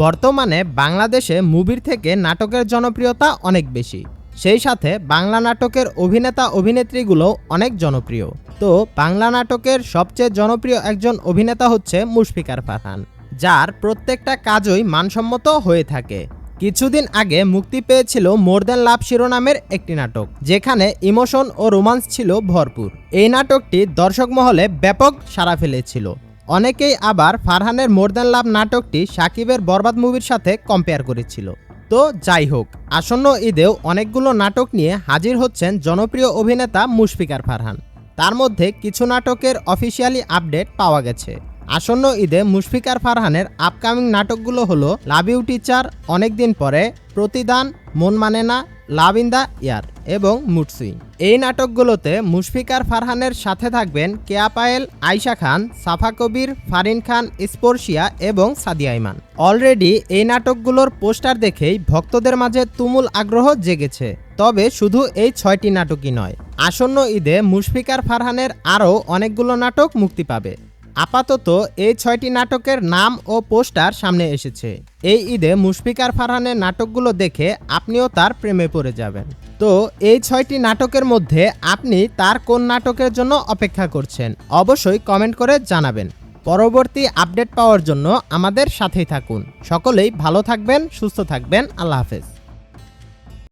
বর্তমানে বাংলাদেশে মুভির থেকে নাটকের জনপ্রিয়তা অনেক বেশি। সেই সাথে বাংলা নাটকের অভিনেতা অভিনেত্রীগুলো অনেক জনপ্রিয়। তো বাংলা নাটকের সবচেয়ে জনপ্রিয় একজন অভিনেতা হচ্ছে মুশফিকার ফারহান, যার প্রত্যেকটা কাজই মানসম্মত হয়ে থাকে। কিছুদিন আগে মুক্তি পেয়েছিল মোর দ্যান লাভ শিরোনামের একটি নাটক, যেখানে ইমোশন ও রোমান্স ছিল ভরপুর। এই নাটকটি দর্শক মহলে ব্যাপক সাড়া ফেলেছিল। অনেকেই আবার ফারহানের মোর দ্যান লাভ নাটকটি সাকিবের বরবাদ মুভির সাথে কম্পেয়ার করেছিল। তো যাই হোক, আসন্ন ঈদেও অনেকগুলো নাটক নিয়ে হাজির হচ্ছেন জনপ্রিয় অভিনেতা মুশফিকার ফারহান। তার মধ্যে কিছু নাটকের অফিসিয়ালি আপডেট পাওয়া গেছে। আসন্ন ঈদে মুশফিকার ফারহানের আপকামিং নাটকগুলো হলো লাভ ইউ টিচার, অনেকদিন পরে প্রতিদান, মন মানে না, লাভ ইন দ্য ইয়ার। এবং মুডসুইং এই নাটকগুলোতে মুশফিকার ফারহানের সাথে থাকবেন কেয়া পায়েল আয়শা খান, সাফা কবির, ফারিন খান, স্পর্শিয়া এবং সাদিয়া ইমান। অলরেডি এই নাটকগুলোর পোস্টার দেখেই ভক্তদের মাঝে তুমুল আগ্রহ জেগেছে। তবে শুধু এই ছয়টি নাটকই নয়, আসন্ন ঈদে মুশফিকার ফারহানের আরও অনেকগুলো নাটক মুক্তি পাবে। আপাতত এই ছয়টি নাটকের নাম ও পোস্টার সামনে এসেছে। এই ঈদে মুশফিকার ফারহানের নাটকগুলো দেখে আপনিও তার প্রেমে পড়ে যাবেন। তো এই ছয়টি নাটকের মধ্যে আপনি তার কোন নাটকের জন্য অপেক্ষা করছেন, অবশ্যই কমেন্ট করে জানাবেন। পরবর্তী আপডেট পাওয়ার জন্য আমাদের সাথেই থাকুন। সকলেই ভালো থাকবেন, সুস্থ থাকবেন। আল্লাহ হাফেজ।